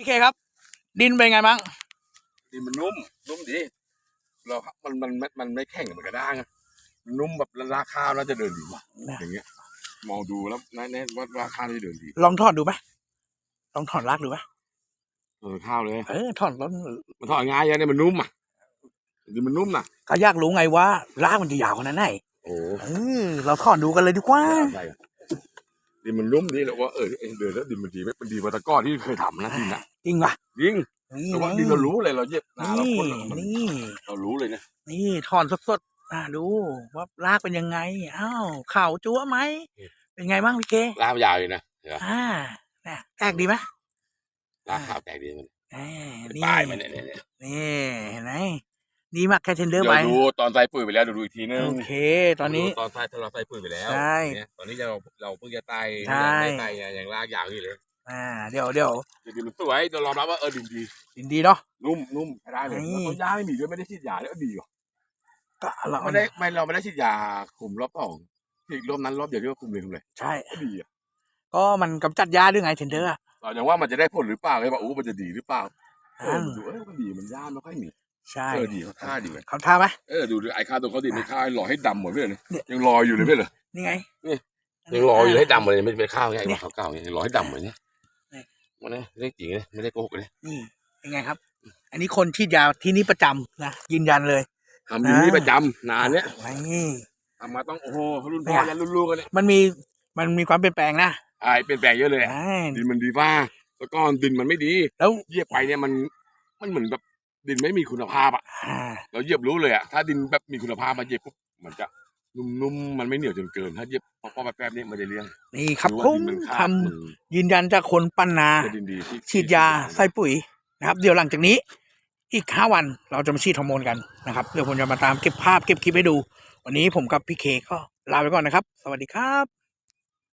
พี่เคครับ ดินเป็นไงบ้างดินมันนุ่ม นุ่มดี เรามันมันมันมันไม่แข็งเหมือนกระด้างอะมันนุ่มแบบราคาเราจะเดินดีว่ะนะอย่างเงี้ย มองดูแล้วแน่ๆว่าราคาจะเดินดี ลองถอดดูไหมลองถอดรากดูไหมเออข้าวเลย เออถอดแล้วมันทอดง่ายยังเนี่ยมันนุ่มอะดินมันนุ่มนะก็อยากรู้ไงว่ารากมันจะยาวขนาดไหนโอ้เออเราถอดดูกันเลยดีกว่าใช่อะ ดินมันนุ่มดีแล้วว่าเออเออเดินแล้วดินมันดีไหมมันดีกว่าแตะก้อนที่เคยทำนะดินอะจริงป่ะยิงนี่แต่ว่าดินเรารู้เลยเราเย็บนาเรานี่พ่นอะมันนี่เรารู้เลยนะนี่ถอนสดๆอ่าดูว่ารากเป็นยังไงอ้าวขาวจั๊วไหมเป็นไงบ้างพี่เคลากยาวเลยนะเห็นปะอ่าน่ะแตกดีไหมลากข้าวแตกดีมันแหม่เป็นนี่ปลายมันเนี่ยเนี่ยเนี่ยนี่เห็นไหม นี่มักแค่เทนเดอเดี๋ร์ยวไปดูตอนใส่ปุ๋ยไปแล้วเดี๋ยวดูอีกทีนึงโอเค ตอนนี้ตอนใส่ถ้าเราใส่ปุ๋ยไปแล้วใช่เนี่ยตอนนี้เราเราเพิ่งจะไต่ใช่ยังไม่ไต่ไงยังลากยาวอยู่เลยอ่าเดี๋ยวเดี๋ยวเดี๋ยวมันสวยเดี๋ยวรอรับว่าเออดินดีดินดีเนาะนุ่มนุ่มใช้ได้เลยนี่แล้วต้นยาไม่มีด้วยไม่ได้ฉีดยาเลยก็ดีว่ะก็เราไม่ได้ไม่เราไม่ได้ฉีดยาคุมรอบสองอีกรอบนั้นรอบเดียวที่ว่าคุมเลยคุมเลยใช่ก็ดีอะก็มันกำจัดยาด้วยไงเทนเดอร์อะเราอย่างว่ามันจะได้ผลหรือเปล่าเลยว่าอู้มันจะดีหรือเปล่าเอออ่าดูเออมันดีมันยาไม่ค่อยมี ใช่เออดีเขาท่าดีเลยเขาท่าไหมเออดูดิไอ้ข้าวตัวเขาดีไม่ข้าวรอให้ดำหมดเลยเนี่เนี่ยยยังรออยู่เลยไม่เหรอนี่ไงนี่ยังรออยู่ให้ดำหมดเลยไม่เป็นข้าวไงเนี่ยข้าวเก่าไงยังรอให้ดำหมดเนี่ยเนี่ยมันเนี่ยเรื่องจริงเลยไม่ได้โกหกเลยนี่เป็นไงครับ อันนี้คนฉีดยาที่นี่ประจำนะยืนยันเลยทำอยู่นี่ประจำนานเนี่ยนี่ทำมาต้องโอ้โหรุ่นเนี่พ่อยยันรุ่นลูกกันเนี่ยมันมีมันมีความเปลี่ยนแปลงนะไอ้เปลี่ยนแปลงเยอะเลยอะอ่าดินมันดีว่าแล้วก็ดินมันไม่ดี แล้วเหยียบไปเนี่ยมันมันเหมือนแบบ ดินไม่มีคุณภาพอะอ่าเราเหยียบรู้เลยอะถ้าดินแบบมีคุณภาพมาเหยียบปุ๊บมันจะนุ่มๆมันไม่เหนียวจนเกิน ถ้าเหยียบพอๆแป๊บๆเนี่ยมันจะเลี้ยงนี่ครับหอผว่ามดินมันทขาดมันำยืนยันจากคนปั้นนาจะดินดีที่ฉีดยาใส่ปุ๋ยนะครับ เดี๋ยวหลังจากนี้ อีกห้าวันเราจะมาฉีดฮอร์โมนกันนะครับเดี๋ยวผมจะมาตามเก็บภาพเก็บคลิปให้ดู วันนี้ผมกับพี่เคก็ลาไปก่อนนะครับ สวัสดีครับ